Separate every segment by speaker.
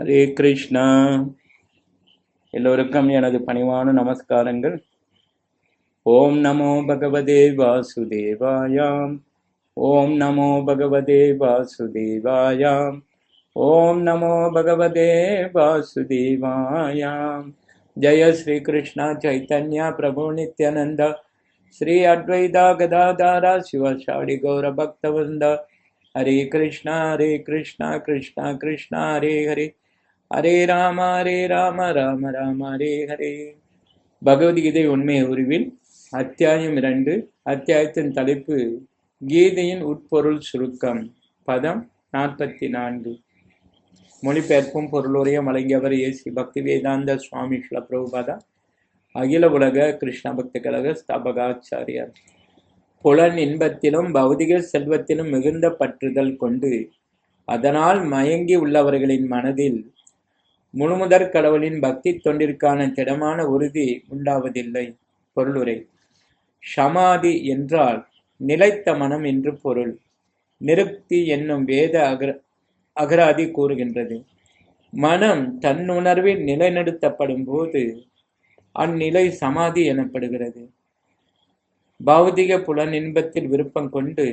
Speaker 1: ஹரே கிருஷ்ணா. எல்லோருக்கும் எனது பணிவான நமஸ்காரங்கள். ஓம் நமோ பகவதே வாசுதேவாயாம். ஓம் நமோ பகவதே வாசுதேவாயாம். ஓம் நமோ பகவதே வாசுதேவாயாம். ஜெய ஸ்ரீ கிருஷ்ணா சைத்தன்யா பிரபு நித்யானந்த. ஸ்ரீ அத்வைதா கதாதாரா சிவசாடி கௌர பக்தவந்த ஹரே கிருஷ்ணா ஹரே கிருஷ்ணா கிருஷ்ணா கிருஷ்ணா ஹரே ஹரே. ஹரே ராம ஹரே ராம ராம ராம ஹரே ஹரே. பகவத்கீதை உண்மை உருவில் அத்தியாயம் இரண்டு அத்தியாயத்தின் தலைப்பு கீதையின் உட்பொருள் சுருக்கம் பதம் நாற்பத்தி நான்கு. மொழிபெயர்ப்பும் பொருளுரையும் வழங்கியவர் ஏசி பக்தி வேதாந்த சுவாமி ஸ்ல பிரபுபாதா அகில உலக கிருஷ்ண பக்தி கழக ஸ்தாபகாச்சாரியார். புலன் இன்பத்திலும் பௌதிக செல்வத்திலும் மிகுந்த பற்றுதல் கொண்டு அதனால் மயங்கி உள்ளவர்களின் மனதில் முழுமுதற் கடவுளின் பக்தி தொண்டிற்கான திடமான உறுதி உண்டாவதில்லை. பொருளுரை. ஷமாதி என்றால் நிலைத்த மனம் என்று பொருள். நிருக்தி என்னும் வேத அகர அகராதி கூறுகின்றது. மனம் தன்னுணர்வில் நிலைநிறுத்தப்படும் போது அந்நிலை சமாதி எனப்படுகிறது. பௌதிக புலன் இன்பத்தில் விருப்பம் கொண்டு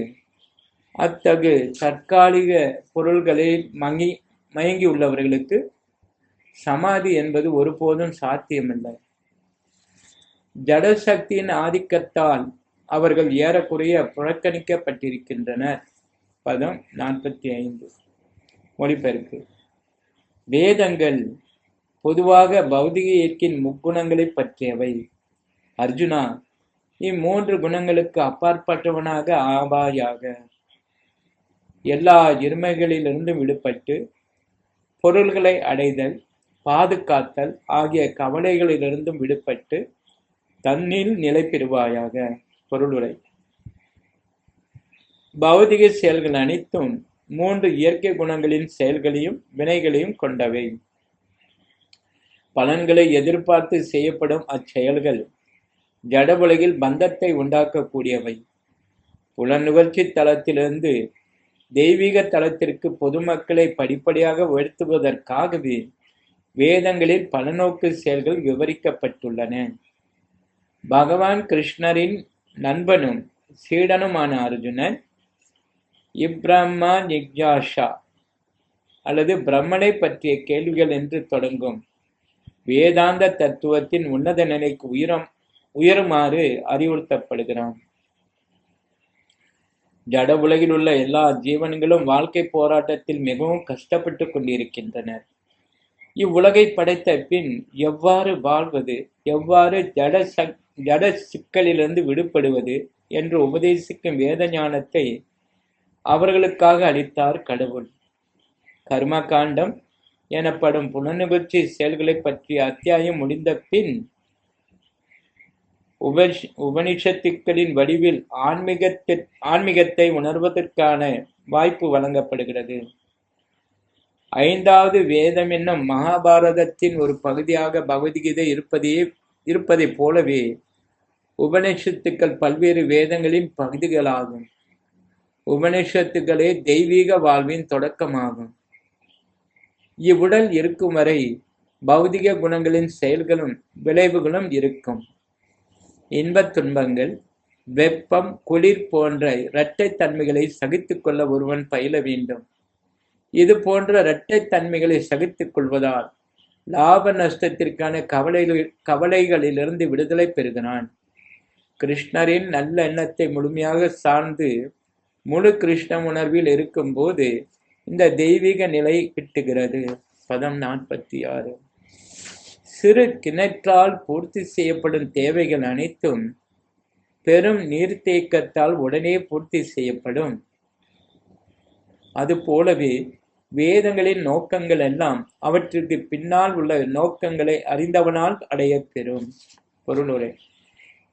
Speaker 1: அத்தகு தற்காலிக பொருள்களில் மங்கி மயங்கி உள்ளவர்களுக்கு சமாதி என்பது ஒருபோதும் சாத்தியமில்லை. ஜடசக்தியின் ஆதிக்கத்தால் அவர்கள் ஏறக்குறைய புறக்கணிக்கப்பட்டிருக்கின்றனர். பதம் நாற்பத்தி ஐந்து. மொழிபெயர்ப்பு. வேதங்கள் பொதுவாக பௌதிக இயற்கையின் முக்குணங்களை பற்றியவை. அர்ஜுனா இம்மூன்று குணங்களுக்கு அப்பாற்பட்டவனாக ஆவாயாக. எல்லா இருமைகளிலிருந்தும் விடுபட்டு பொருள்களை அடைதல் பாதுகாத்தல் ஆகிய கவலைகளிலிருந்தும் விடுபட்டு தன்னில் நிலை பெறுவாயாக. பொருளுரை. பௌதிக செயல்கள் அனைத்தும் மூன்று இயற்கை குணங்களின் செயல்களையும் வினைகளையும் கொண்டவை. பலன்களை எதிர்பார்த்து செய்யப்படும் அச்செயல்கள் ஜட உலகில் பந்தத்தை உண்டாக்கக்கூடியவை. புலனுகர்ச்சி தளத்திலிருந்து தெய்வீக தளத்திற்கு பொதுமக்களை படிப்படியாக உயர்த்துவதற்காகவே வேதங்களில் பலநோக்கு செயல்கள் விவரிக்கப்பட்டுள்ளன. பகவான் கிருஷ்ணரின் நண்பனும் சீடனுமான அர்ஜுனன் இப்ரம்மா நிக்ஜாஷா அல்லது பிரம்மனை பற்றிய கேள்விகள் என்று தொடங்கும். வேதாந்த தத்துவத்தின் உன்னத நிலைக்கு உயரம் உயருமாறு அறிவுறுத்தப்படுகிறான். ஜட உலகில் உள்ள எல்லா ஜீவன்களும் வாழ்க்கை போராட்டத்தில் மிகவும் கஷ்டப்பட்டு கொண்டிருக்கின்றனர். இவ்வுலகை படைத்த பின் எவ்வாறு வாழ்வது எவ்வாறு ஜட சக் ஜட சிக்கலிலிருந்து விடுபடுவது என்று உபதேசிக்கும் வேத ஞானத்தை அவர்களுக்காக அளித்தார் கடவுள். கர்மகாண்டம் எனப்படும் புனநிகழ்ச்சி செயல்களை பற்றிய அத்தியாயம் முடிந்த பின் உபனிஷ உபனிஷத்துக்களின் வடிவில் ஆன்மீகத்தை ஆன்மீகத்தை உணர்வதற்கான வாய்ப்பு வழங்கப்படுகிறது. ஐந்தாவது வேதம் என்னும் மகாபாரதத்தின் ஒரு பகுதியாக பகவத்கீதை இருப்பதையே இருப்பதைப் போலவே உபனிஷத்துக்கள் பல்வேறு வேதங்களின் பகுதிகளாகும். உபனிஷத்துக்களே தெய்வீக வாழ்வின் தொடக்கமாகும். இவ்வுடல் இருக்கும் வரை பௌதிக குணங்களின் செயல்களும் விளைவுகளும் இருக்கும். இன்பத் துன்பங்கள் வெப்பம் குளிர் போன்ற இரட்டை தன்மைகளை கொள்ள ஒருவன் பயில வேண்டும். இது போன்ற இரட்டை தன்மைகளை சகித்துக் கொள்வதால் லாப நஷ்டத்திற்கான கவலைகள் கவலைகளிலிருந்து விடுதலை பெறுகிறான். கிருஷ்ணரின் நல்ல எண்ணத்தை முழுமையாக சார்ந்து முழு கிருஷ்ண உணர்வில் இருக்கும்போது இந்த தெய்வீக நிலை கிட்டுகிறது. பதம் நாற்பத்தி ஆறு. சிறு கிணற்றால் பூர்த்தி செய்யப்படும் தேவைகள் அனைத்தும் பெரும் நீர்த்தேக்கத்தால் உடனே பூர்த்தி செய்யப்படும். அது போலவே வேதங்களின் நோக்கங்கள் எல்லாம் அவற்றிற்கு பின்னால் உள்ள நோக்கங்களை அறிந்தவனால் அடையப்பெறும். பொருளுரை.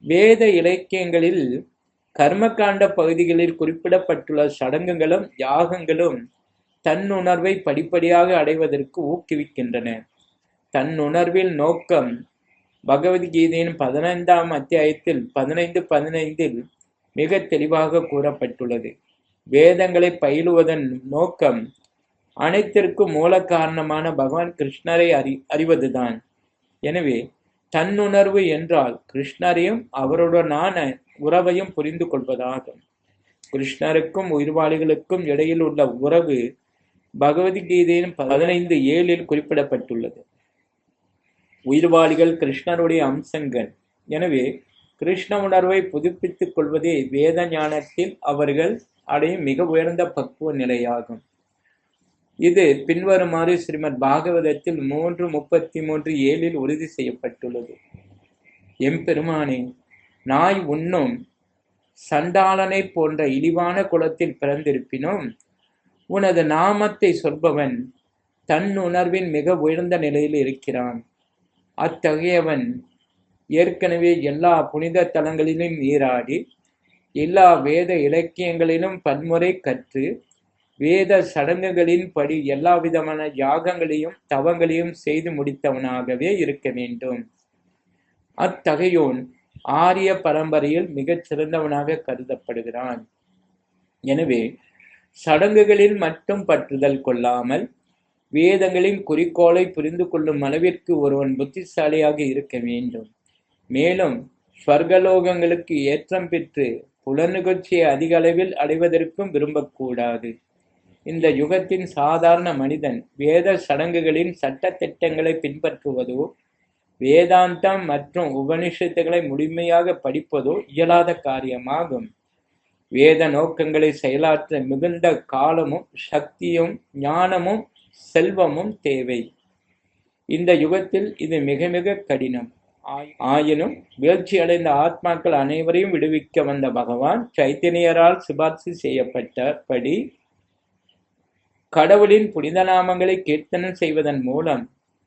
Speaker 1: வேத இலக்கியங்களில் கர்மகாண்ட பகுதிகளில் குறிப்பிடப்பட்டுள்ள சடங்குகளும் யாகங்களும் தன்னுணர்வை படிப்படியாக அடைவதற்கு ஊக்குவிக்கின்றன. தன்னுணர்வில் நோக்கம் பகவத்கீதையின் பதினைந்தாம் அத்தியாயத்தில் பதினைந்து பதினைந்தில் மிக தெளிவாக கூறப்பட்டுள்ளது. வேதங்களை பயிலுவதன் நோக்கம் அனைத்திற்கும் மூல காரணமான பகவான் கிருஷ்ணரை அறி அறிவதுதான். எனவே தன்னுணர்வு என்றால் கிருஷ்ணரையும் அவருடனான உறவையும் புரிந்து கொள்வதாகும். கிருஷ்ணருக்கும் உயிர்வாளிகளுக்கும் இடையில் உள்ள உறவு பகவத்கீதையின் பதினைந்து ஏழில் குறிப்பிடப்பட்டுள்ளது. உயிர்வாளிகள் கிருஷ்ணருடைய அம்சங்கள். எனவே கிருஷ்ண உணர்வை புதுப்பித்துக் கொள்வதே வேத ஞானத்தில் அவர்கள் அடையும் மிக உயர்ந்த பக்குவ நிலையாகும். இது பின்வருமாறு ஸ்ரீமத் பாகவதத்தில் மூன்று முப்பத்தி மூன்று ஏழில் உறுதி செய்யப்பட்டுள்ளது. எம்பெருமானே நாய் உண்ணும் சண்டாளனை போன்ற இழிவான குலத்தில் பிறந்திருப்பினும் உனது நாமத்தை சொல்பவன் தன் உணர்வின் மிக உயர்ந்த நிலையில் இருக்கிறான். அத்தகையவன் ஏற்கனவே எல்லா புனித தலங்களிலும் நீராடி எல்லா வேத இலக்கியங்களிலும் பன்முறை கற்று வேத சடங்குகளின் படி எல்லா விதமான யாகங்களையும் தவங்களையும் செய்து முடித்தவனாகவே இருக்க வேண்டும். அத்தகையோன் ஆரிய பரம்பரையில் மிகச் சிறந்தவனாக கருதப்படுகிறான். எனவே சடங்குகளில் மட்டும் பற்றுதல் கொள்ளாமல் வேதங்களின் குறிக்கோளை புரிந்து கொள்ளும் அளவிற்கு ஒருவன் புத்திசாலியாக இருக்க வேண்டும். மேலும் ஸ்வர்கலோகங்களுக்கு ஏற்றம் பெற்று புலனுகழ்ச்சியை அதிக அளவில் அடைவதற்கும் விரும்பக்கூடாது. இந்த யுகத்தின் சாதாரண மனிதன் வேத சடங்குகளின் சட்ட திட்டங்களை பின்பற்றுவதோ வேதாந்தம் மற்றும் உபனிஷத்துகளை முழுமையாக படிப்பதோ இயலாத காரியமாகும். வேத நோக்கங்களை செயலாற்ற மிகுந்த காலமும் சக்தியும் ஞானமும் செல்வமும் தேவை. இந்த யுகத்தில் இது மிக மிக கடினம். ஆயினும் வீழ்ச்சி அடைந்த ஆத்மாக்கள் அனைவரையும் விடுவிக்க வந்த பகவான் சைத்தன்யரால் சிபார்சு செய்யப்பட்டபடி கடவுளின் புனித நாமங்களை கீர்த்தனம் செய்வதன் மூலம்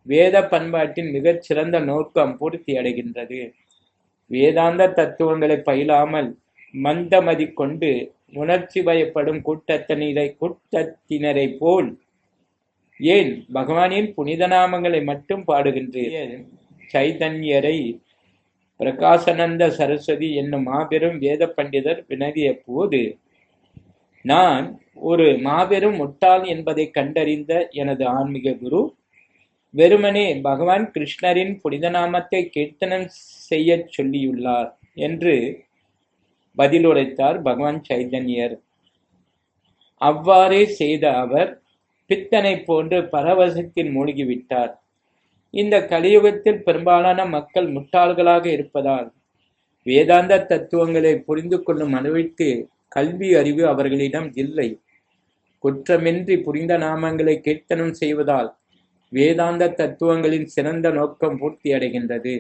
Speaker 1: வேத பண்பாட்டின் மிகச் சிறந்த நோக்கம் பூர்த்தி அடைகின்றது. வேதாந்த தத்துவங்களை பயிலாமல் மந்தமதி கொண்டு உணர்ச்சி பயப்படும் கூட்டத்தினரை கூட்டத்தினரை போல் ஏன் பகவானின் புனித நாமங்களை மட்டும் பாடுகின்றீர்? சைதன்யரை பிரகாசனந்த சரஸ்வதி என்னும் மாபெரும் வேத பண்டிதர் வினவிய போது நான் ஒரு மாபெரும் முட்டாள் என்பதை கண்டறிந்த எனது ஆன்மீக குரு வெறுமனே பகவான் கிருஷ்ணரின் புனித நாமத்தை கீர்த்தனம் செய்ய சொல்லியுள்ளார் என்று பதிலுரைத்தார் பகவான் சைதன்யர். அவ்வாறே செய்த அவர் பித்தனை போன்று பரவசத்தில் மூழ்கிவிட்டார். இந்த கலியுகத்தில் பெரும்பாலான மக்கள் முட்டாள்களாக இருப்பதால் வேதாந்த தத்துவங்களை புரிந்து கொள்ளும் அளவிற்கு கல்வி அறிவு அவர்களிடம் இல்லை. குற்றமின்றி புரிந்த நாமங்களை கீர்த்தனம் செய்வதால் வேதாந்த தத்துவங்களின் சிறந்த நோக்கம் பூர்த்தி அடைகின்றது.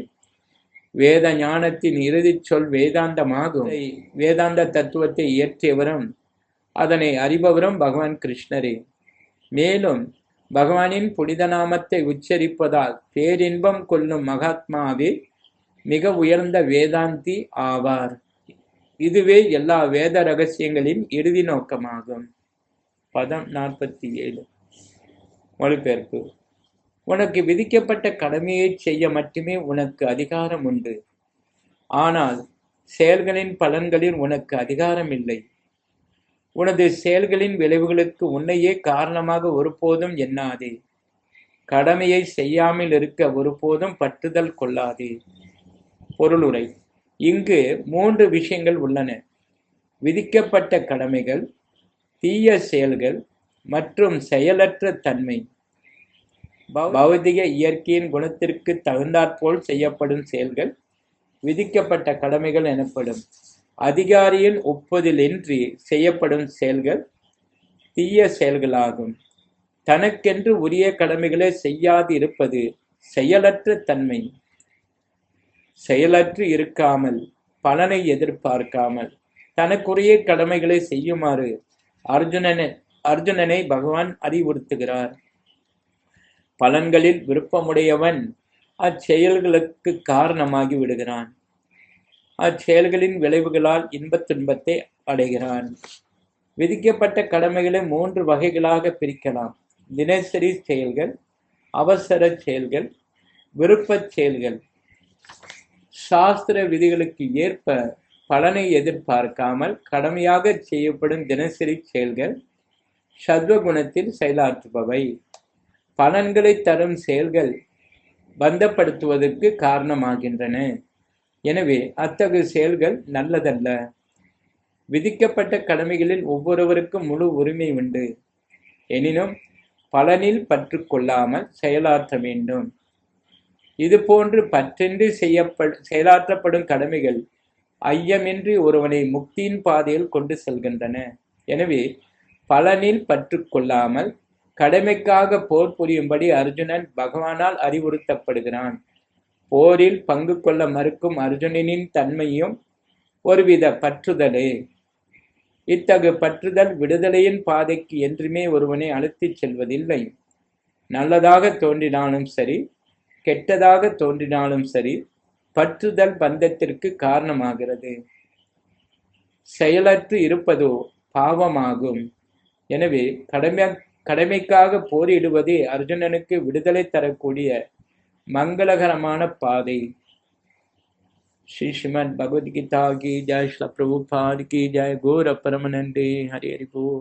Speaker 1: வேத ஞானத்தின் இறுதிச் சொல் வேதாந்தமாகும். வேதாந்த தத்துவத்தை இயற்றியவரும் அதனை அறிபவரும் பகவான் கிருஷ்ணரே. மேலும் பகவானின் புனித நாமத்தை உச்சரிப்பதால் பேரின்பம் கொள்ளும் மகாத்மாவே மிக உயர்ந்த வேதாந்தி ஆவார். இதுவே எல்லா வேத ரகசியங்களின் இறுதி நோக்கமாகும். பதம் நாற்பத்தி ஏழு. மொழிபெயர்ப்பு. உனக்கு விதிக்கப்பட்ட கடமையை செய்ய மட்டுமே உனக்கு அதிகாரம் உண்டு. ஆனால் செயல்களின் பலன்களில் உனக்கு அதிகாரம் இல்லை. உனது செயல்களின் விளைவுகளுக்கு உன்னையே காரணமாக ஒருபோதும் எண்ணாதே. கடமையை செய்யாமல் இருக்க ஒருபோதும் பற்றுதல் கொள்ளாதே. பொருளுரை. இங்கு மூன்று விஷயங்கள் உள்ளன. விதிக்கப்பட்ட கடமைகள் தீய செயல்கள் மற்றும் செயலற்ற தன்மை. பௌதிக இயற்கையின் குணத்திற்கு தகுந்தாற்போல் செய்யப்படும் செயல்கள் விதிக்கப்பட்ட கடமைகள் எனப்படும். அதிகாரியின் ஒப்புதலின்றி செய்யப்படும் செயல்கள் தீய செயல்களாகும். தனக்கென்று உரிய கடமைகளை செய்யாது இருப்பது செயலற்ற தன்மை. செயலற்று இருக்காமல் பலனை எதிர்பார்க்காமல் தனக்குரிய கடமைகளை செய்யுமாறு அர்ஜுனனை அர்ஜுனனை பகவான் அறிவுறுத்துகிறார். பலன்களில் விருப்பமுடையவன் அச்செயல்களுக்கு காரணமாகி விடுகிறான். அச்செயல்களின் விளைவுகளால் இன்பத் துன்பத்தை அடைகிறான். விதிக்கப்பட்ட கடமைகளை மூன்று வகைகளாக பிரிக்கலாம். தினசரி செயல்கள் அவசர செயல்கள் விருப்பச் செயல்கள். சாஸ்திர விதிகளுக்கு ஏற்ப பலனை எதிர்பார்க்காமல் கடமையாக செய்யப்படும் தினசரி செயல்கள் சத்வகுணத்தில் செயலாற்றுபவை. பலன்களை தரும் செயல்கள் பந்தப்படுத்துவதற்கு காரணமாகின்றன. எனவே அத்தகைய செயல்கள் நல்லதல்ல. விதிக்கப்பட்ட கடமைகளில் ஒவ்வொருவருக்கும் முழு உரிமை உண்டு. எனினும் பலனில் பற்று கொள்ளாமல் செயலாற்ற வேண்டும். இதுபோன்று பற்றென்று செய்யப்படு செயலாற்றப்படும் கடமைகள் ஐயமின்றி ஒருவனை முக்தியின் பாதையில் கொண்டு செல்கின்றன. எனவே பலனில் பற்று கொள்ளாமல் கடமைக்காக போர் புரியும்படி அர்ஜுனன் பகவானால் அறிவுறுத்தப்படுகிறான். போரில் பங்கு கொள்ள மறுக்கும் அர்ஜுனனின் தன்மையும் ஒருவித பற்றுதலே. இத்தகு பற்றுதல் விடுதலையின் பாதைக்கு என்றுமே ஒருவனை அழுத்திச் செல்வதில்லை. நல்லதாக தோன்றினாலும் சரி கெட்டதாக தோன்றினாலும் சரி பற்றுதல் பந்தத்திற்கு காரணமாகிறது செயலற்று இருப்பதோ பாவமாகும் எனவே கடமை கடமைக்காக போரிடுவதே அர்ஜுனனுக்கு விடுதலை தரக்கூடிய மங்களகரமான பாதை श्री श्रीमद भगवद गीता की जय श्री प्रभुपाद की जय गौर परमानंदे हरि हरि बोल